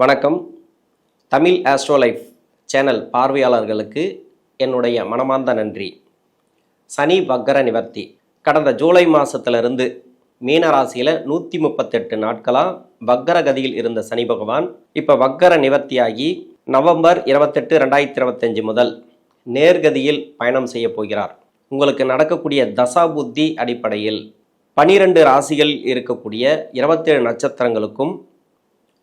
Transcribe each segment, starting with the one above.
வணக்கம். தமிழ் ஆஸ்ட்ரோலைஃப் சேனல் பார்வையாளர்களுக்கு என்னுடைய மனமார்ந்த நன்றி. சனி வக்கர நிவர்த்தி. கடந்த ஜூலை மாதத்திலிருந்து மீன ராசியில் நூற்றி முப்பத்தெட்டு நாட்களாக வக்கர கதியில் இருந்த சனி பகவான் இப்போ வக்கர நிவர்த்தியாகி நவம்பர் இருபத்தெட்டு ரெண்டாயிரத்தி இருபத்தஞ்சு முதல் நேர்கதியில் பயணம் செய்ய போகிறார். உங்களுக்கு நடக்கக்கூடிய தசா புத்தி அடிப்படையில் பனிரெண்டு ராசிகள் இருக்கக்கூடிய இருபத்தேழு நட்சத்திரங்களுக்கும்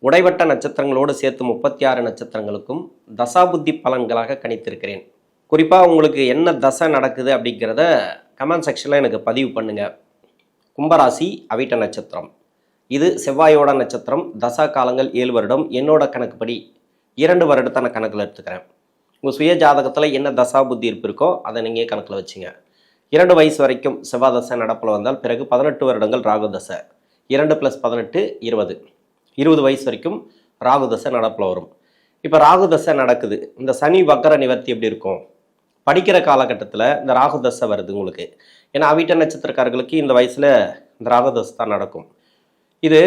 உடைவட்ட நட்சத்திரங்களோடு சேர்த்து முப்பத்தி ஆறு நட்சத்திரங்களுக்கும் தசாபுத்தி பலன்களாக கணித்திருக்கிறேன். குறிப்பாக உங்களுக்கு என்ன தசை நடக்குது அப்படிங்கிறத கமெண்ட் செக்ஷனில் எனக்கு பதிவு பண்ணுங்க. கும்பராசி அவிட்ட நட்சத்திரம். இது செவ்வாயோட நட்சத்திரம். தசா காலங்கள் ஏழு வருடம். என்னோட கணக்குப்படி இரண்டு வருடத்தை நான் கணக்கில் எடுத்துக்கிறேன். உங்கள் சுய ஜாதகத்தில் என்ன தசா புத்தி இருப்பு இருக்கோ அதை நீங்கள் கணக்கில் வச்சுங்க. இரண்டு வயசு வரைக்கும் செவ்வாய் தசை நடப்பில் வந்தால் பிறகு பதினெட்டு வருடங்கள் ராகு தசை. இரண்டு ப்ளஸ் பதினெட்டு இருபது. இருபது வயசு வரைக்கும் ராகு தசை நடப்பில் வரும். இப்போ ராகு தசை நடக்குது. இந்த சனி வக்கர நிவர்த்தி எப்படி இருக்கும்? படிக்கிற காலகட்டத்தில் இந்த ராகு தசை வருது உங்களுக்கு. ஏன்னா அவிட்ட நட்சத்திரக்காரர்களுக்கு இந்த வயசில் இந்த ராகு தசை தான் நடக்கும். இது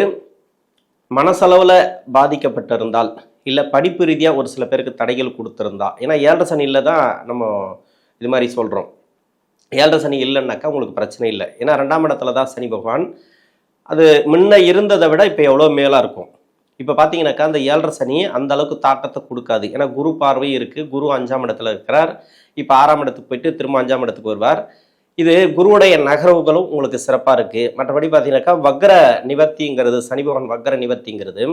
மனசளவில் பாதிக்கப்பட்டிருந்தால் இல்லை படிப்பு ரீதியாக ஒரு சில பேருக்கு தடைகள் கொடுத்துருந்தா ஏன்னா ஏழரை சனியில் தான் நம்ம இது மாதிரி சொல்கிறோம் ஏழரை சனி இல்லைன்னாக்கா உங்களுக்கு பிரச்சனை இல்லை. ஏன்னா ரெண்டாம் இடத்துல தான் சனி பகவான் அது முன்ன இருந்ததை விட இப்போ எவ்வளோ மேலாக இருக்கும். இப்போ பார்த்தீங்கன்னாக்கா அந்த ஏழரை சனி அந்த அளவுக்கு தாக்கத்தை கொடுக்காது. ஏன்னா குரு பார்வை இருக்குது குரு அஞ்சாம் இடத்துல இருக்கிறார். இப்போ ஆறாம் இடத்துக்கு போயிட்டு திரும்ப அஞ்சாம் இடத்துக்கு வருவார். இது குருவுடைய நகர்வுகளும் உங்களுக்கு சிறப்பாக இருக்குது மற்றபடி பார்த்தீங்கன்னாக்கா வக்ர நிவர்த்திங்கிறது சனி பகவான் வக்ர நிவர்த்திங்கிறது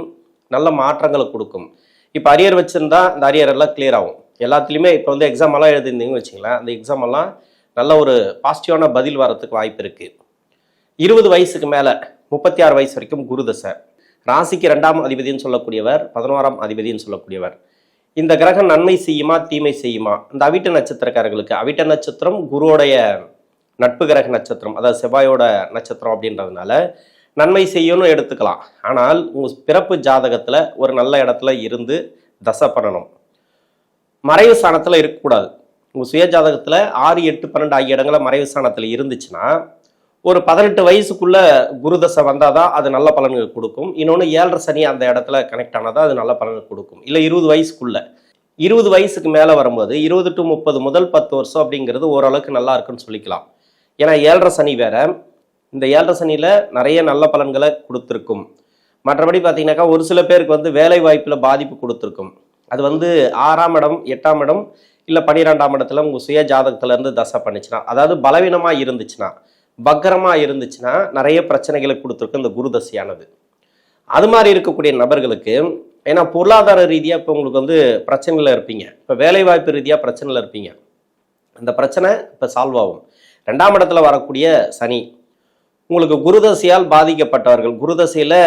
நல்ல மாற்றங்களை கொடுக்கும். இப்போ அரியர் வச்சுருந்தா அந்த அரியர் எல்லாம் கிளியர் ஆகும். எல்லாத்துலேயுமே இப்போ வந்து எக்ஸாம் எல்லாம் எழுதிருந்தீங்கன்னு வச்சிங்களேன் அந்த எக்ஸாம் எல்லாம் நல்ல ஒரு பாசிட்டிவான பதில் வரத்துக்கு வாய்ப்பு இருக்குது இருபது வயசுக்கு மேலே முப்பத்தி ஆறு வயசு வரைக்கும் குரு தசை. ராசிக்கு ரெண்டாம் அதிபதின்னு சொல்லக்கூடியவர் பதினோராம் அதிபதின்னு சொல்லக்கூடியவர். இந்த கிரகம் நன்மை செய்யுமா தீமை செய்யுமா? இந்த அவிட்ட நட்சத்திரக்காரர்களுக்கு அவிட்ட நட்சத்திரம் குருவோடைய நட்பு கிரக நட்சத்திரம் அதாவது செவ்வாயோட நட்சத்திரம் அப்படின்றதுனால நன்மை செய்யணும் எடுத்துக்கலாம். ஆனால் உங்கள் பிறப்பு ஜாதகத்தில் ஒரு நல்ல இடத்துல இருந்து தசை பண்ணணும். மறைவு ஸ்தானத்தில் இருக்கக்கூடாது. உங்கள் சுய ஜாதகத்தில் ஆறு எட்டு பன்னெண்டு ஆகிய இடங்களில் மறைவு ஸ்தானத்தில் இருந்துச்சுன்னா ஒரு பதினெட்டு வயசுக்குள்ள குருதசை வந்தால் தான் அது நல்ல பலன்கள் கொடுக்கும். இன்னொன்று ஏழரை சனி அந்த இடத்துல கனெக்ட் ஆனாதான் அது நல்ல பலன்கள் கொடுக்கும். இல்லை இருபது வயசுக்குள்ள. இருபது வயசுக்கு மேலே வரும்போது இருபது டு முப்பது முதல் பத்து வருஷம் அப்படிங்கிறது ஓரளவுக்கு நல்லா இருக்குன்னு சொல்லிக்கலாம். ஏன்னா ஏழரை சனி வேற. இந்த ஏழரை சனியில் நிறைய நல்ல பலன்களை கொடுத்துருக்கும். மற்றபடி பார்த்தீங்கன்னாக்கா ஒரு சில பேருக்கு வந்து வேலை வாய்ப்பில் பாதிப்பு கொடுத்துருக்கும். அது வந்து ஆறாம் இடம் எட்டாம் இடம் இல்லை பன்னிரெண்டாம் இடத்துல உங்கள் சுய ஜாதகத்துலேருந்து தசை பண்ணுச்சுன்னா அதாவது பலவீனமாக இருந்துச்சுன்னா பக்கரமாக இருந்துச்சுன்னா நிறைய பிரச்சனைகளை கொடுத்துருக்கு இந்த குருதசையானது. அது மாதிரி இருக்கக்கூடிய நபர்களுக்கு ஏன்னா பொருளாதார ரீதியாக இப்போ உங்களுக்கு வந்து பிரச்சனையில் இருப்பீங்க. இப்போ வேலைவாய்ப்பு ரீதியாக பிரச்சனையில் இருப்பீங்க. அந்த பிரச்சனை இப்போ சால்வ் ஆகும். ரெண்டாம் இடத்துல வரக்கூடிய சனி. உங்களுக்கு குருதசையால் பாதிக்கப்பட்டவர்கள் குருதசையில்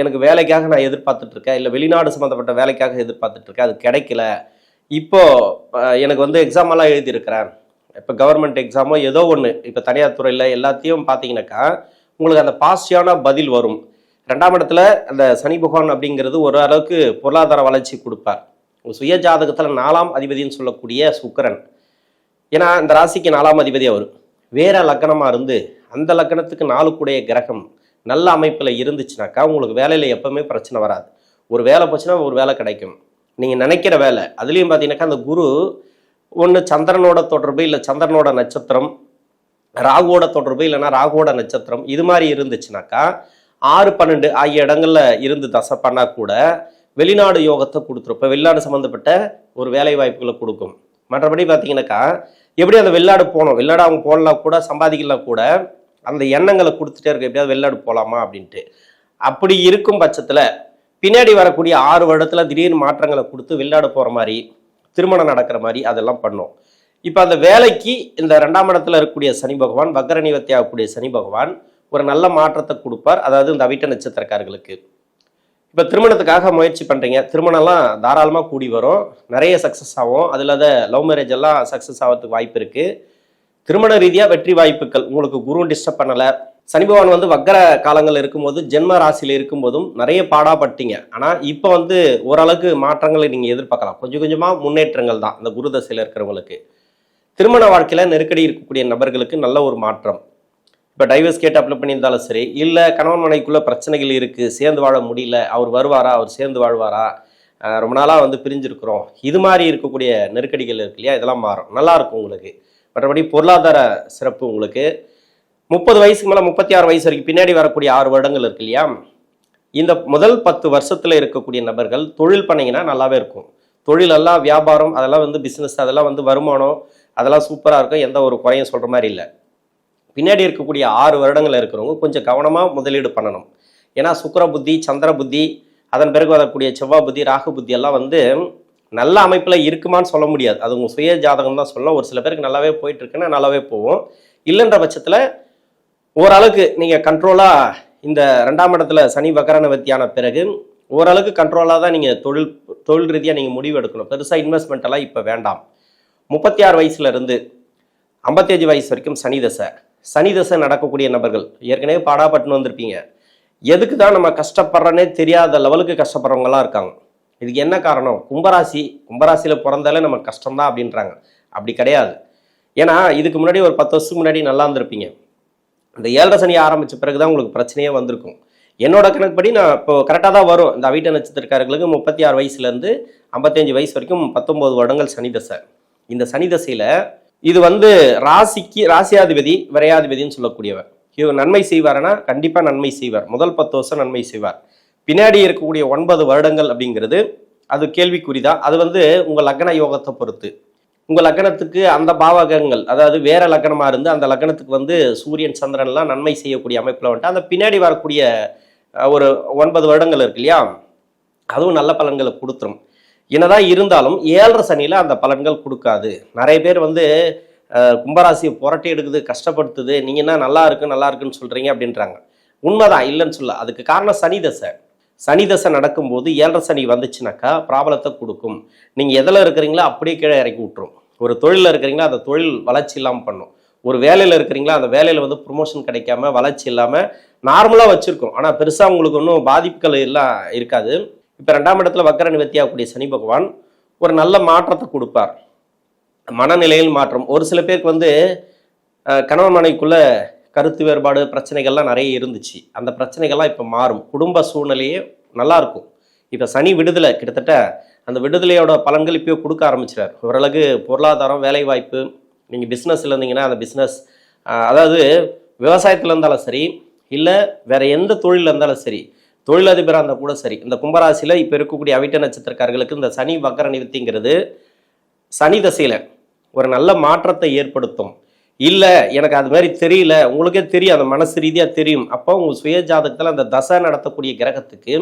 எனக்கு வேலைக்காக நான் எதிர்பார்த்துட்டு இருக்கேன் இல்லை வெளிநாடு சம்மந்தப்பட்ட வேலைக்காக எதிர்பார்த்துட்ருக்கேன் அது கிடைக்கல. இப்போ எனக்கு வந்து எக்ஸாம் எல்லாம் எழுதியிருக்கிறேன். இப்போ கவர்மெண்ட் எக்ஸாமோ ஏதோ ஒன்று இப்போ தனியார் துறையில் எல்லாத்தையும் பார்த்தீங்கன்னாக்கா உங்களுக்கு அந்த பாசிட்டிவான பதில் வரும். ரெண்டாம் இடத்துல அந்த சனி பகவான் அப்படிங்கிறது ஒரு அளவுக்கு பொருளாதார வளர்ச்சி கொடுப்பார். சுய ஜாதகத்தில் நாலாம் அதிபதின்னு சொல்லக்கூடிய சுக்கரன். ஏன்னா இந்த ராசிக்கு நாலாம் அதிபதி அவர் வேற லக்கணமாக இருந்து அந்த லக்கணத்துக்கு நாலு கூடிய கிரகம் நல்ல அமைப்பில் இருந்துச்சுனாக்கா உங்களுக்கு வேலையில் எப்பவுமே பிரச்சனை வராது. ஒரு வேலை போச்சுன்னா ஒரு வேலை கிடைக்கும். நீங்கள் நினைக்கிற வேலை. அதுலேயும் பார்த்தீங்கன்னாக்கா அந்த குரு ஒன்று சந்திரனோட தொடர்பு இல்லை சந்திரனோட நட்சத்திரம் ராகுவோட தொடர்பு இல்லைன்னா ராகுவோட நட்சத்திரம் இது மாதிரி இருந்துச்சுனாக்கா ஆறு பன்னெண்டு ஆகிய இடங்கள்ல இருந்து தசை பண்ணால் கூட வெளிநாடு யோகத்தை கொடுத்துரும். இப்போ வெளிநாடு சம்மந்தப்பட்ட ஒரு வேலை வாய்ப்புகளை கொடுக்கும். மற்றபடி பார்த்தீங்கன்னாக்கா எப்படி அந்த வெளிநாடு போகணும்? வெளிநாடு அவங்க போடலாம் கூட சம்பாதிக்கலாம் கூட அந்த எண்ணங்களை கொடுத்துட்டே இருக்க எப்படியாவது வெளிநாடு போகலாமா அப்படின்ட்டு. அப்படி இருக்கும் பட்சத்தில் பின்னாடி வரக்கூடிய ஆறு வருடத்தில் திடீர்னு மாற்றங்களை கொடுத்து வெளிநாடு போகிற மாதிரி திருமணம் நடக்கிற மாதிரி அதெல்லாம் பண்ணும். இப்போ அந்த வேலைக்கு இந்த ரெண்டாம் இடத்துல இருக்கக்கூடிய சனி பகவான் வக்கர ஆகக்கூடிய சனி பகவான் ஒரு நல்ல மாற்றத்தை கொடுப்பார். அதாவது இந்த அவிட்ட நட்சத்திரக்காரர்களுக்கு. இப்போ திருமணத்துக்காக முயற்சி பண்ணுறீங்க திருமணம்லாம் தாராளமாக கூடி வரும். நிறைய சக்ஸஸ் ஆகும். அதில் அதை லவ் மேரேஜ் எல்லாம் சக்ஸஸ் ஆகிறதுக்கு வாய்ப்பு இருக்குது திருமண ரீதியாக வெற்றி வாய்ப்புகள். உங்களுக்கு குரு டிஸ்டர்ப் பண்ணலை. சனி பகவான் வந்து வக்கர காலங்கள் இருக்கும்போது ஜென்ம ராசியில் இருக்கும்போதும் நிறைய பாடாப்பட்டீங்க ஆனால் இப்போ வந்து ஓரளவுக்கு மாற்றங்களை நீங்கள் எதிர்பார்க்கலாம். கொஞ்சம் கொஞ்சமாக முன்னேற்றங்கள் தான் இந்த குரு தசையில் இருக்கிறவங்களுக்கு. திருமண வாழ்க்கையில் நெருக்கடி இருக்கக்கூடிய நபர்களுக்கு நல்ல ஒரு மாற்றம். இப்போ டைவர்ஸ் கேட்டு அப்ளை பண்ணியிருந்தாலும் சரி இல்லை கணவன் மனைக்குள்ளே பிரச்சனைகள் இருக்குது சேர்ந்து வாழ முடியல அவர் வருவாரா அவர் சேர்ந்து வாழ்வாரா ரொம்ப நாளாக வந்து பிரிஞ்சிருக்கிறோம். இது மாதிரி இருக்கக்கூடிய நெருக்கடிகள் இருக்கு இல்லையா? இதெல்லாம் மாறும். நல்லாயிருக்கும் உங்களுக்கு. மற்றபடி பொருளாதார சிறப்பு உங்களுக்கு. முப்பது வயசுக்கு மேலே முப்பத்தி ஆறு வயசு வரைக்கும் பின்னாடி வரக்கூடிய ஆறு வருடங்கள் இருக்கு இல்லையா? இந்த முதல் பத்து வருஷத்தில் இருக்கக்கூடிய நபர்கள் தொழில் பண்ணிங்கன்னா நல்லாவே இருக்கும். தொழிலெல்லாம் வியாபாரம் அதெல்லாம் வந்து பிஸ்னஸ் அதெல்லாம் வந்து வருமானம் அதெல்லாம் சூப்பராக இருக்கும். எந்த ஒரு குறையும் சொல்கிற மாதிரி இல்லை. பின்னாடி இருக்கக்கூடிய ஆறு வருடங்கள் இருக்கிறவங்க கொஞ்சம் கவனமாக முதலீடு பண்ணணும். ஏன்னா சுக்கிர புத்தி சந்திர புத்தி அதன் பிறகு வரக்கூடிய செவ்வாய் புத்தி ராகு புத்தி எல்லாம் வந்து நல்ல அமைப்பில் இருக்குமான்னு சொல்ல முடியாது. அது உங்கள் சுய ஜாதகம் தான் சொல்லலாம் ஒரு சில பேருக்கு நல்லாவே போயிட்டு இருக்குன்னா நல்லாவே போவோம் இல்லைன்ற பட்சத்தில் ஓரளவுக்கு நீங்கள் கண்ட்ரோலாக இந்த ரெண்டாம் இடத்துல சனி வக்கர வத்தியான பிறகு ஓரளவுக்கு கண்ட்ரோலாக தான் நீங்கள் தொழில் தொழில் ரீதியாக நீங்கள் முடிவு எடுக்கணும். பெருசாக இன்வெஸ்ட்மெண்ட் எல்லாம் இப்போ வேண்டாம். முப்பத்தி ஆறு வயசுலேருந்து ஐம்பத்தஞ்சு வயசு வரைக்கும் சனி தசை. சனி தசை நடக்கக்கூடிய நபர்கள் ஏற்கனவே பாடாப்பட்டுன்னு வந்திருப்பீங்க. எதுக்கு தான் நம்ம கஷ்டப்படுறோன்னே தெரியாத லெவலுக்கு கஷ்டப்படுறவங்களாம் இருக்காங்க. இதுக்கு என்ன காரணம்? கும்பராசி கும்பராசியில் பிறந்தாலே நம்ம கஷ்டம்தான் அப்படின்றாங்க. அப்படி கிடையாது. ஏன்னா இதுக்கு முன்னாடி ஒரு பத்து வருஷத்துக்கு முன்னாடி நல்லா இருந்திருப்பீங்க. இந்த ஏழரை சனி ஆரம்பித்த பிறகு தான் உங்களுக்கு பிரச்சனையே வந்திருக்கும். என்னோட கணக்குப்படி நான் இப்போ கரெக்டாக தான் வரும். இந்த அவிட்ட நட்சத்திரக்காரர்களுக்கு முப்பத்தி ஆறு வயசுலேருந்து ஐம்பத்தஞ்சு வயசு வரைக்கும் பத்தொம்போது வருடங்கள் சனி தசை. இந்த சனி தசையில் இது வந்து ராசிக்கு ராசியாதிபதி விரையாதிபதின்னு சொல்லக்கூடியவர். இவர் நன்மை செய்வார்னா கண்டிப்பாக நன்மை செய்வார். முதல் பத்து வருஷம் நன்மை செய்வார். பின்னாடி இருக்கக்கூடிய ஒன்பது வருடங்கள் அப்படிங்கிறது அது கேள்விக்குறிதான். அது வந்து உங்கள் லக்ன யோகத்தை பொறுத்து. உங்கள் லக்னத்துக்கு அந்த பாவகங்கள் அதாவது வேற லக்கணமாக இருந்து அந்த லக்னத்துக்கு வந்து சூரியன் சந்திரன்லாம் நன்மை செய்யக்கூடிய அமைப்பில் வந்துட்டு அந்த பின்னாடி வரக்கூடிய ஒரு ஒன்பது வருடங்கள் இருக்கு இல்லையா? அதுவும் நல்ல பலன்களை கொடுத்துரும். என்னதான் இருந்தாலும் ஏழரை சனியில் அந்த பலன்கள் கொடுக்காது. நிறைய பேர் வந்து கும்பராசியை புரட்டி எடுக்குது கஷ்டப்படுத்துது. நீங்கள் என்ன நல்லா இருக்கு நல்லா இருக்குன்னு சொல்கிறீங்க அப்படின்றாங்க. உண்மைதான் இல்லைன்னு சொல்ல. அதுக்கு காரணம் சனி தசை. சனி தசை நடக்கும்போது ஏழரை சனி வந்துச்சுனாக்கா பிராபலத்தை கொடுக்கும். நீங்கள் எதில் இருக்கிறீங்களோ அப்படியே கீழே இறக்கி விட்டுரும். ஒரு தொழிலில் இருக்கிறீங்களா அந்த தொழில் வளர்ச்சி இல்லாமல் பண்ணும். ஒரு வேலையில் இருக்கிறீங்களா அந்த வேலையில் வந்து ப்ரொமோஷன் கிடைக்காம வளர்ச்சி இல்லாமல் நார்மலாக வச்சுருக்கோம். ஆனால் பெருசாக உங்களுக்கு ஒன்றும் பாதிப்புகள் எல்லாம் இருக்காது. இப்போ ரெண்டாம் இடத்துல வக்கர நிவர்த்தியாகக்கூடிய சனி பகவான் ஒரு நல்ல மாற்றத்தை கொடுப்பார். மனநிலையில் மாற்றம். ஒரு சில பேருக்கு வந்து கணவன் மனைவிக்குள்ளே கருத்து வேறுபாடு பிரச்சனைகள்லாம் நிறைய இருந்துச்சு. அந்த பிரச்சனைகள்லாம் இப்போ மாறும். குடும்ப சூழ்நிலையே நல்லா இருக்கும் இப்போ சனி விடுதலை கிட்டத்தட்ட அந்த விடுதலையோட பலன்கள் இப்போயோ கொடுக்க ஆரம்பிச்சிட்டார். ஓரளவுக்கு பொருளாதாரம் வேலைவாய்ப்பு நீங்கள் பிஸ்னஸில் இருந்தீங்கன்னா அந்த பிஸ்னஸ் அதாவது விவசாயத்தில் இருந்தாலும் சரி இல்லை வேற எந்த தொழிலில் இருந்தாலும் சரி தொழிலதிபராக இருந்தால் கூட சரி இந்த கும்பராசியில் இப்போ இருக்கக்கூடிய அவிட்ட நட்சத்திரக்காரர்களுக்கு இந்த சனி வக்கர நிவர்த்திங்கிறது சனி தசையில் ஒரு நல்ல மாற்றத்தை ஏற்படுத்தும். இல்லை எனக்கு அது மாதிரி தெரியல. உங்களுக்கே தெரியும் அந்த மனசு ரீதியாக தெரியும். அப்போ உங்கள் சுய ஜாதகத்தில் அந்த தசை நடத்தக்கூடிய கிரகத்துக்கு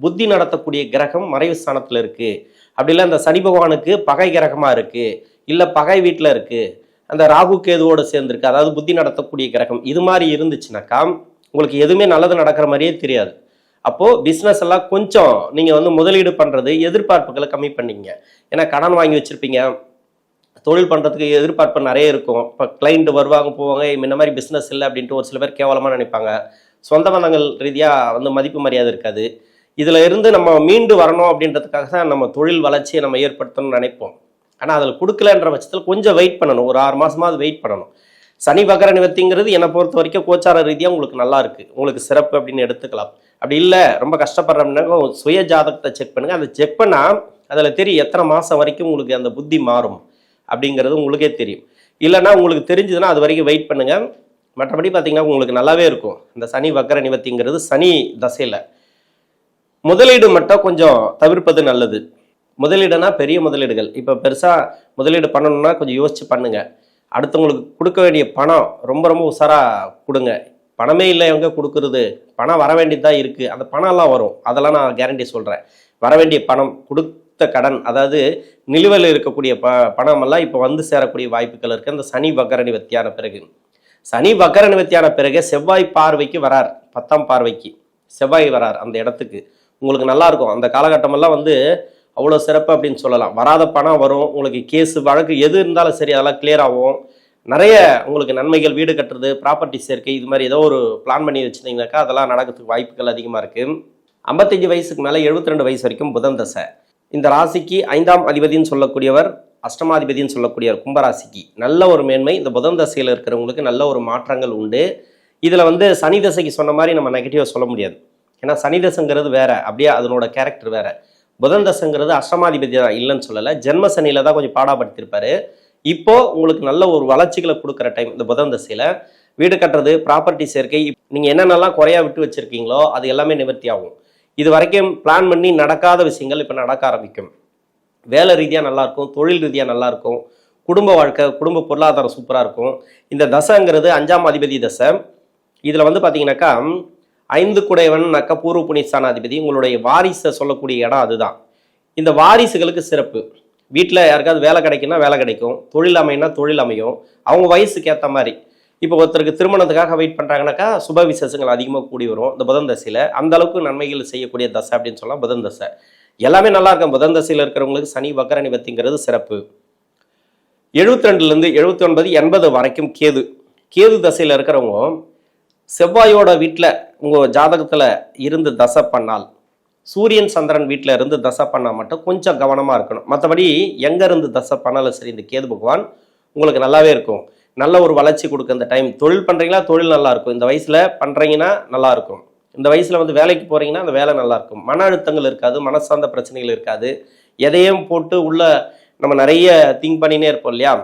புத்தி நடத்தக்கூடிய கிரகம் மறைவு ஸ்தானத்தில் இருக்குது அப்படி இல்லை அந்த சனி பகவானுக்கு பகை கிரகமாக இருக்குது இல்லை பகை வீட்டில் இருக்குது அந்த ராகு கேதுவோடு சேர்ந்துருக்கு. அதாவது புத்தி நடத்தக்கூடிய கிரகம். இது மாதிரி இருந்துச்சுனாக்கா உங்களுக்கு எதுவுமே நல்லது நடக்கிற மாதிரியே தெரியாது. அப்போது பிஸ்னஸ் எல்லாம் கொஞ்சம் நீங்கள் வந்து முதலீடு பண்ணுறது எதிர்பார்ப்புகளை கம்மி பண்ணீங்க. ஏன்னா கடன் வாங்கி வச்சுருப்பீங்க. தொழில் பண்ணுறதுக்கு எதிர்பார்ப்பு நிறைய இருக்கும். இப்போ கிளைண்ட் வருவாங்க போவாங்க இந்த மாதிரி பிஸ்னஸ் இல்லை அப்படின்ட்டு ஒரு சில பேர் கேவலமாக நினைப்பாங்க. சொந்த பந்தங்கள் ரீதியாக வந்து மதிப்பு மரியாதை இருக்காது. இதில் இருந்து நம்ம மீண்டு வரணும் அப்படின்றதுக்காக தான் நம்ம தொழில் வளர்ச்சியை நம்ம ஏற்படுத்தணும்னு நினைப்போம். ஆனால் அதில் கொடுக்கலன்ற பட்சத்தில் கொஞ்சம் வெயிட் பண்ணணும். ஒரு ஆறு மாதமாவது வெயிட் பண்ணணும். சனி பகர நிவர்த்திங்கிறது என்னை பொறுத்த வரைக்கும் கோச்சார ரீதியாக உங்களுக்கு நல்லா இருக்குது உங்களுக்கு சிறப்பு அப்படின்னு எடுத்துக்கலாம். அப்படி இல்லை ரொம்ப கஷ்டப்படுறோம்னா சுய ஜாதகத்தை செக் பண்ணுங்கள் அதை செக் பண்ணால் அதில் தெரியும் எத்தனை மாதம் வரைக்கும் உங்களுக்கு அந்த புத்தி மாறும். அப்படிங்கிறது உங்களுக்கே தெரியும். இல்லைன்னா உங்களுக்கு தெரிஞ்சதுன்னா அது வரைக்கும் வெயிட் பண்ணுங்கள் மற்றபடி பார்த்தீங்கன்னா உங்களுக்கு நல்லாவே இருக்கும். இந்த சனி வக்கர நிவர்த்திங்கிறது சனி தசையில். முதலீடு மட்டும் கொஞ்சம் தவிர்ப்பது நல்லது. முதலீடுனா பெரிய முதலீடுகள். இப்போ பெருசாக முதலீடு பண்ணணும்னா கொஞ்சம் யோசிச்சு பண்ணுங்கள் அடுத்தவங்களுக்கு கொடுக்க வேண்டிய பணம் ரொம்ப ரொம்ப உஷாராக கொடுங்க. பணமே இல்லை எங்க கொடுக்கறது. பணம் வர வேண்டியதாக இருக்குது அந்த பணம்லாம் வரும். அதெல்லாம் நான் கேரண்டி சொல்கிறேன் வர வேண்டிய பணம் கொடுத்த கடன் அதாவது நிலுவையில் இருக்கக்கூடிய ப பணமெல்லாம் இப்போ வந்து சேரக்கூடிய வாய்ப்புகள் இருக்குது அந்த சனி வக்கர நிவர்த்தியான பிறகு. சனி வக்கர நிவர்த்தியான பிறகு செவ்வாய் பார்வைக்கு வரார். பத்தாம் பார்வைக்கு செவ்வாய் வரார் அந்த இடத்துக்கு. உங்களுக்கு நல்லா இருக்கும். அந்த காலகட்டமெல்லாம் வந்து அவ்வளோ சிறப்பு அப்படின்னு சொல்லலாம். வராத பணம் வரும். உங்களுக்கு கேஸு வழக்கு எது இருந்தாலும் சரி அதெல்லாம் கிளியர் ஆகும். நிறைய உங்களுக்கு நன்மைகள் வீடு கட்டுறது ப்ராப்பர்ட்டி சேர்க்கை இது மாதிரி ஏதோ ஒரு பிளான் பண்ணி வச்சுருந்தீங்கனாக்கா அதெல்லாம் நடக்கிறதுக்கு வாய்ப்புகள் அதிகமாக இருக்குது ஐம்பத்தஞ்சு வயசுக்கு மேலே 72 ரெண்டு வயசு வரைக்கும் புதன் தசை. இந்த ராசிக்கு ஐந்தாம் அதிபதின்னு சொல்லக்கூடியவர் அஷ்டமாதிபதின்னு சொல்லக்கூடியவர் கும்பராசிக்கு நல்ல ஒரு மேன்மை. இந்த புதன் தசையில் இருக்கிறவங்களுக்கு நல்ல ஒரு மாற்றங்கள் உண்டு. இதில் வந்து சனி தசைக்கு சொன்ன மாதிரி நம்ம நெகட்டிவாக சொல்ல முடியாது. ஏன்னா சனி தசைங்கிறது வேற. அப்படியே அதனோட கேரக்டர் வேற. புதன் தசைங்கிறது அஷ்டமாதிபதி தான் இல்லைன்னு சொல்லலை. ஜென்ம சனியில் தான் கொஞ்சம் பாடாப்படுத்தியிருப்பாரு இப்போது உங்களுக்கு நல்ல ஒரு வளர்ச்சிகளை கொடுக்குற டைம் இந்த புதன் தசையில். வீடு கட்டுறது ப்ராப்பர்ட்டி சேர்க்கை நீங்கள் என்னென்னலாம் குறையா விட்டு வச்சுருக்கீங்களோ அது எல்லாமே நிவர்த்தி ஆகும். இது வரைக்கும் பிளான் பண்ணி நடக்காத விஷயங்கள் இப்போ நடக்க ஆரம்பிக்கும். வேலை ரீதியாக நல்லாயிருக்கும் தொழில் ரீதியாக நல்லாயிருக்கும் குடும்ப வாழ்க்கை குடும்ப பொருளாதாரம் சூப்பராக இருக்கும். இந்த தசைங்கிறது அஞ்சாம் அதிபதி தசை. இதில் வந்து பார்த்தீங்கன்னாக்கா ஐந்து குடையவன்னாக்க பூர்வ புனிஸ்தானாதிபதி உங்களுடைய வாரிசை சொல்லக்கூடிய இடம் அதுதான். இந்த வாரிசுகளுக்கு சிறப்பு. வீட்டில் யாருக்காவது வேலை கிடைக்குன்னா வேலை கிடைக்கும். தொழில் அமைனா தொழில் அமையும். அவங்க வயசுக்கு ஏற்ற மாதிரி. இப்போ ஒருத்தருக்கு திருமணத்துக்காக வெயிட் பண்ணுறாங்கனாக்கா சுப விசேஷங்கள் அதிகமாக கூடி வரும். இந்த புதன் தசையில் அந்த அளவுக்கு நன்மைகள் செய்யக்கூடிய தசை அப்படின்னு சொல்லலாம் புதன் தசை. எல்லாமே நல்லா இருக்கும். புதன் தசையில் இருக்கிறவங்களுக்கு சனி வக்கர நிவர்த்திங்கிறது சிறப்பு. எழுபத்தி ரெண்டுலேருந்து எழுபத்தி ஒன்பது எண்பது வரைக்கும் கேது. கேது தசையில் இருக்கிறவங்க செவ்வாயோட வீட்டில் உங்கள் ஜாதகத்தில் இருந்து தசை பண்ணால் சூரியன் சந்திரன் வீட்டில் இருந்து தசை பண்ணால் மட்டும் கொஞ்சம் கவனமாக இருக்கணும். மற்றபடி எங்கே இருந்து தசை பண்ணாலும் சரி இந்த கேது பகவான் உங்களுக்கு நல்லாவே இருக்கும். நல்ல ஒரு வளர்ச்சி கொடுக்க இந்த டைம் தொழில் பண்ணுறீங்களா தொழில் நல்லா இருக்கும். இந்த வயசில் பண்ணுறீங்கன்னா நல்லாயிருக்கும் இந்த வயசில் வந்து வேலைக்கு போகிறீங்கன்னா அந்த வேலை நல்லாயிருக்கும் மன அழுத்தங்கள் இருக்காது மனசார்ந்த பிரச்சனைகள் இருக்காது. எதையும் போட்டு உள்ள நம்ம நிறைய திங்க் பண்ணினே இருப்போம் இல்லையா?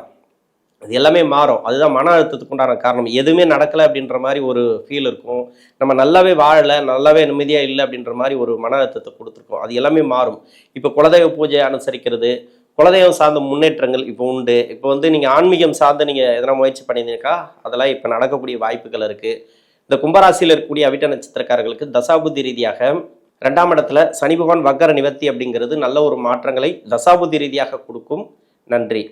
அது எல்லாமே மாறும். அதுதான் மன அழுத்தத்துக்கு உண்டான காரணம். எதுவுமே நடக்கலை அப்படின்ற மாதிரி ஒரு ஃபீல் இருக்கும். நம்ம நல்லாவே வாழலை நல்லாவே நிம்மதியாக இல்லை அப்படின்ற மாதிரி ஒரு மன அழுத்தத்தை கொடுத்துருக்கோம். அது எல்லாமே மாறும். இப்போ குலதெய்வ பூஜை அனுசரிக்கிறது குலதெய்வம் சார்ந்த முன்னேற்றங்கள் இப்போ உண்டு. இப்போ வந்து நீங்கள் ஆன்மீகம் சார்ந்து நீங்கள் எதனா முயற்சி பண்ணியிருந்தீங்கக்கா? அதெல்லாம் இப்போ நடக்கக்கூடிய வாய்ப்புகள் இருக்குது இந்த கும்பராசியில் இருக்கக்கூடிய அவிட்ட நட்சத்திரக்காரர்களுக்கு தசாபுத்தி ரீதியாக ரெண்டாம் இடத்துல சனி பகவான் வக்கர நிவர்த்தி அப்படிங்கிறது நல்ல ஒரு மாற்றங்களை தசாபுத்தி ரீதியாக கொடுக்கும். நன்றி.